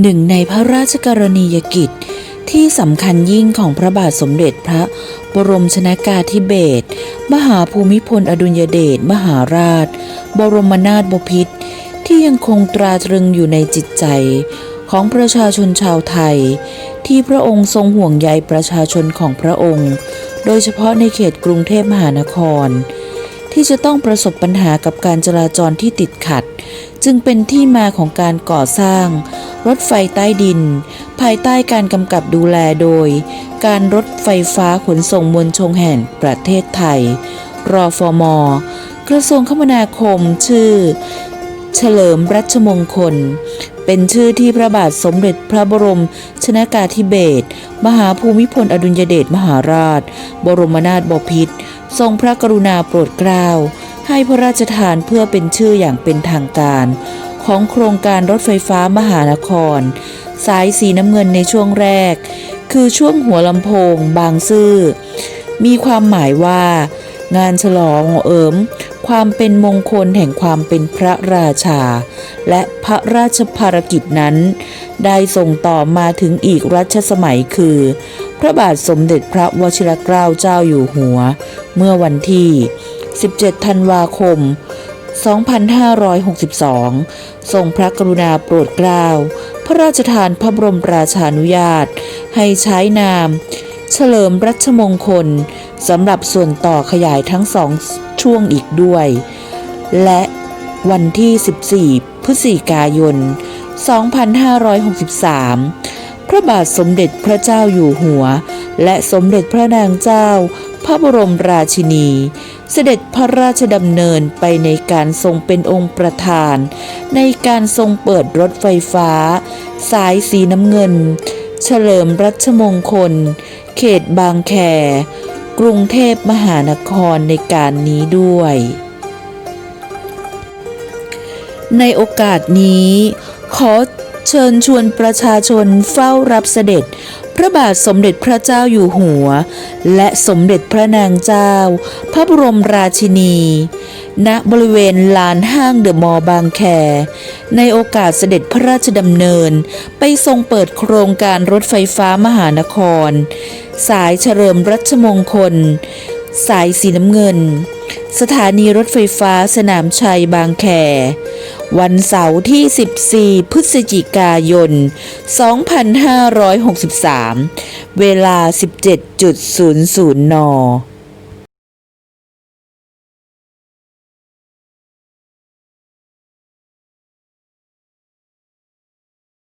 หนึ่งในพระราชกรณียกิจที่สำคัญยิ่งของพระบาทสมเด็จพระบรมชนากาธิเบศรมหาภูมิพลอดุลยเดชมหาราช บรมนาถบพิตรที่ยังคงตราตรึงอยู่ในจิตใจของประชาชนชาวไทย ที่พระองค์ทรงห่วงใยประชาชนของพระองค์ โดยเฉพาะในเขตกรุงเทพมหานคร ที่จะต้องประสบปัญหากับการจราจรที่ติดขัด จึงเป็นที่มาของการก่อสร้าง รถไฟใต้ดิน ภายใต้การกำกับดูแลโดย การรถไฟฟ้าขนส่งมวลชนแห่งประเทศไทย รอฟมกระทรวงคมนาคมชื่อ เฉลิมรัชมงคล เป็นชื่อที่พระบาทสมเด็จพระบรมชนากาธิเบศรมหาภูมิพลอดุลยเดชมหาราช บรมนาถบพิตรทรงพระกรุณาโปรดเกล้าให้พระราชทานเพื่อเป็นชื่ออย่างเป็นทางการ ของโครงการรถไฟฟ้ามหานคร สายสีน้ำเงินในช่วงแรก คือช่วงหัวลำโพงบางซื่อ มีความหมายว่า งานฉลองเอิมความเป็นมงคลแห่งความเป็นพระราชา และพระราชภารกิจนั้น ได้ส่งต่อมาถึงอีกรัชสมัยคือ พระบาทสมเด็จพระวชิรเกล้าเจ้าอยู่หัว เมื่อวันที่ 17 ธันวาคม 2562 ทรงพระกรุณาโปรดเกล้า พระราชทานพระบรมราชานุญาต ให้ใช้นาม เฉลิมรัชมงคลสำหรับส่วนต่อขยายทั้งสองช่วงอีกด้วย และวันที่ 14 พฤศจิกายน 2563 พระบาทสมเด็จพระเจ้าอยู่หัว และสมเด็จพระนางเจ้า ระบรมราชินี เสด็จพระราชดำเนินไปในการทรงเป็นองค์ประธาน ในการทรงเปิดรถไฟฟ้า สายสีน้ำเงิน เฉลิมรัชมงคล เขตบางแคกรุงเทพมหานครในการนี้ด้วย ในโอกาสนี้ขอ เชิญชวนประชาชนเฝ้ารับเสด็จ พระบาทสมเด็จพระเจ้าอยู่หัว และสมเด็จพระนางเจ้า พระบรมราชินี ณบริเวณลานห้างเดอะมอลล์บางแค ในโอกาสเสด็จพระราชดำเนิน ไปทรงเปิดโครงการรถไฟฟ้ามหานคร สายเฉลิมรัชมงคล สายสีน้ำเงิน สถานีรถไฟฟ้าสนามชัยบางแค วันเสาร์ที่ 14 พฤศจิกายน 2563 เวลา 17.00 น